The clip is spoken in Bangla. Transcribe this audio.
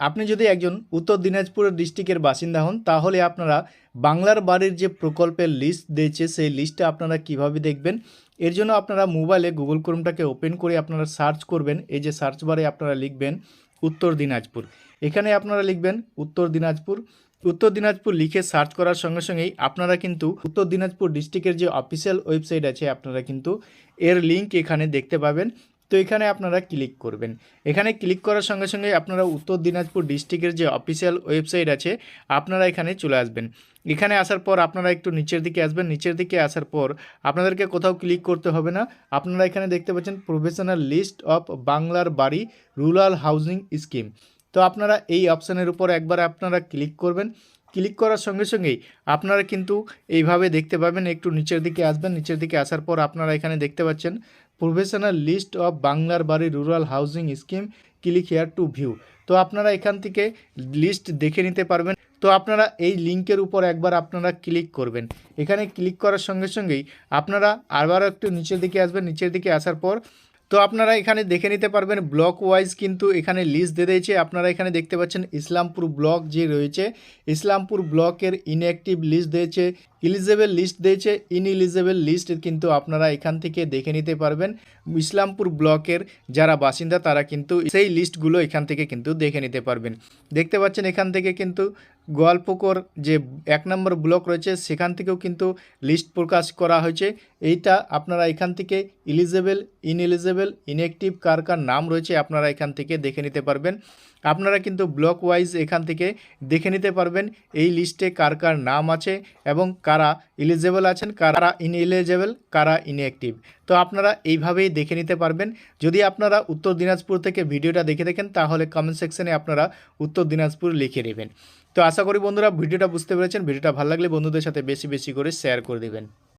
আপনি যদি একজন উত্তর দিনাজপুরের ডিস্ট্রিক্টের বাসিন্দা হন, তাহলে আপনারা বাংলার বাড়ির যে প্রকল্পের লিস্ট দিয়েছে, সেই লিস্টটা আপনারা কীভাবে দেখবেন? এর জন্য আপনারা মোবাইলে গুগল ক্রোমটাকে ওপেন করে আপনারা সার্চ করবেন। এই যে সার্চ বারে আপনারা লিখবেন উত্তর দিনাজপুর। এখানে আপনারা লিখবেন উত্তর দিনাজপুর। উত্তর দিনাজপুর লিখে সার্চ করার সঙ্গে সঙ্গেই আপনারা কিন্তু উত্তর দিনাজপুর ডিস্ট্রিক্টের যে অফিসিয়াল ওয়েবসাইট আছে, আপনারা কিন্তু এর লিঙ্ক এখানে দেখতে পাবেন। তো এখানে আপনারা ক্লিক করবেন। এখানে ক্লিক করার সঙ্গে সঙ্গে আপনারা উত্তর দিনাজপুর ডিস্ট্রিক্টের যে অফিসিয়াল ওয়েবসাইট আছে, আপনারা এখানে চলে আসবেন। এখানে আসার পর আপনারা একটু নিচের দিকে আসবেন। নিচের দিকে আসার পর আপনাদেরকে কোথাও ক্লিক করতে হবে না। আপনারা এখানে দেখতে পাচ্ছেন প্রফেশনাল লিস্ট অফ বাংলার বাড়ি রুরাল হাউজিং স্কিম তো আপনারা এই অপশানের উপর একবার আপনারা ক্লিক করবেন। ক্লিক করার সঙ্গে সঙ্গেই আপনারা কিন্তু এইভাবে দেখতে পাবেন, একটু নিচের দিকে আসবেন, নিচের দিকে আসার পর আপনারা এখানে দেখতে পাচ্ছেন প্রফেশনাল লিস্ট অফ বাংলার বাড়ি rural housing scheme, click here to view. তো আপনারা এখান থেকে লিস্ট দেখে নিতে পারবেন। তো আপনারা এই লিঙ্কের উপর একবার আপনারা ক্লিক করবেন। এখানে ক্লিক করার সঙ্গে সঙ্গেই আপনারা আবারও একটু নিচের দিকে আসবেন, নিচের দিকে আসার পর তো আপনারা এখানে দেখে নিতে পারবেন ব্লক ওয়াইজ কিন্তু এখানে লিস্ট দিয়ে দিয়েছে। আপনারা এখানে দেখতে পাচ্ছেন ইসলামপুর ব্লক যে রয়েছে, ইসলামপুর ব্লকের ইনঅ্যাক্টিভ লিস্ট দিয়েছে ইলিজেবল লিস্ট দিয়েছে ইনএলিজেবল লিস্ট কিন্তু আপনারা এখান থেকে দেখে নিতে পারবেন। ইসলামপুর ব্লকের যারা বাসিন্দা তারা কিন্তু সেই লিস্টগুলো এখান থেকে কিন্তু দেখে নিতে পারবেন। দেখতে পাচ্ছেন এখান থেকে কিন্তু গোয়ালপুকুর যে এক নম্বর ব্লক রয়েছে, সেখান থেকেও কিন্তু লিস্ট প্রকাশ করা হয়েছে। এইটা আপনারা এখান থেকে ইলিজেবল ইনএলিজেবল ইনঅ্যাক্টিভ কার কার নাম রয়েছে আপনারা এখান থেকে দেখে নিতে পারবেন। আপনারা কিন্তু ব্লক ওয়াইজ এখান থেকে দেখে নিতে পারবেন এই লিস্টে কার কার নাম আছে এবং কারা ইলিজেবল আছেন, কারা ইনএলিজেবল, কারা ইনঅ্যাক্টিভ তো আপনারা এইভাবেই দেখে নিতে পারবেন। যদি আপনারা উত্তর দিনাজপুর থেকে ভিডিওটা দেখে থাকেন, তাহলে কমেন্ট সেকশনে আপনারা উত্তর দিনাজপুর লিখে নেবেন। তো আশা করি বন্ধুরা ভিডিওটা বুঝতে পেরেছেন। ভিডিওটা ভালো লাগলে বন্ধুদের সাথে বেশি বেশি করে শেয়ার করে দেবেন।